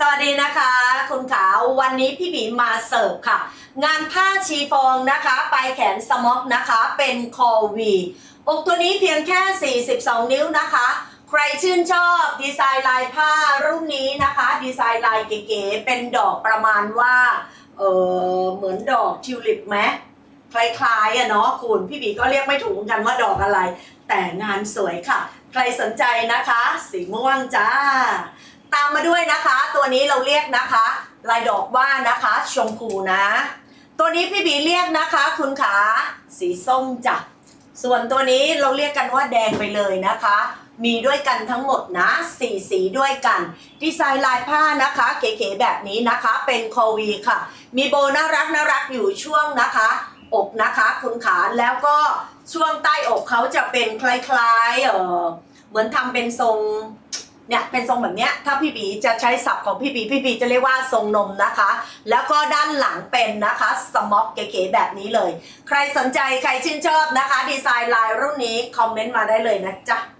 สวัสดีนะคะ คุณขาววันนี้พี่บีมาเสิร์ฟค่ะ งานผ้าชีฟองนะคะปลายแขนสม็อกนะคะ เป็นคอวีอกตัวนี้เพียงแค่ 42 นิ้วนะคะ ใครชื่นชอบดีไซน์ลายผ้ารุ่นนี้นะคะ ดีไซน์ลายเก๋ๆเป็นดอกประมาณว่าเออเหมือนดอกทิวลิปไหมคล้ายๆอะเนาะคุณพี่บีก็เรียกไม่ถูกกันว่าดอกอะไร แต่งานสวยค่ะ ใครสนใจนะคะ สีม่วงจ้า มมาด้วยนะคะ ตัวนี้เราเรียกนะคะ ลายดอกว่านะคะชมพูนะ ตัวนี้พี่บีเรียกนะคะ คุณขาสีส้มจ้ะส่วนตัวนี้เราเรียกกันว่าแดงไปเลยนะคะ มีด้วยกันทั้งหมดนะสี่สีด้วยกัน ดีไซน์ลายผ้านะคะ เก๋ๆแบบนี้นะคะ เป็นคอวีค่ะ มีโบน่ารักน่ารักอยู่ช่วงนะคะ อกนะคะ คุณขาแล้วก็ช่วงใต้อกเขาจะเป็นคล้ายๆเออเหมือนทำเป็นทรง เนี่ยเป็นทรงแบบเนี้ยถ้าพี่บีจะใช้ศัพท์ของพี่บีพี่บีจะเรียกว่าทรงนมนะคะ แล้วก็ด้านหลังเป็นนะคะสม็อกเก๋ๆแบบนี้เลย ใครสนใจใครชื่นชอบนะคะ ดีไซน์ลายรุ่นนี้คอมเมนต์มาได้เลยนะจ๊ะ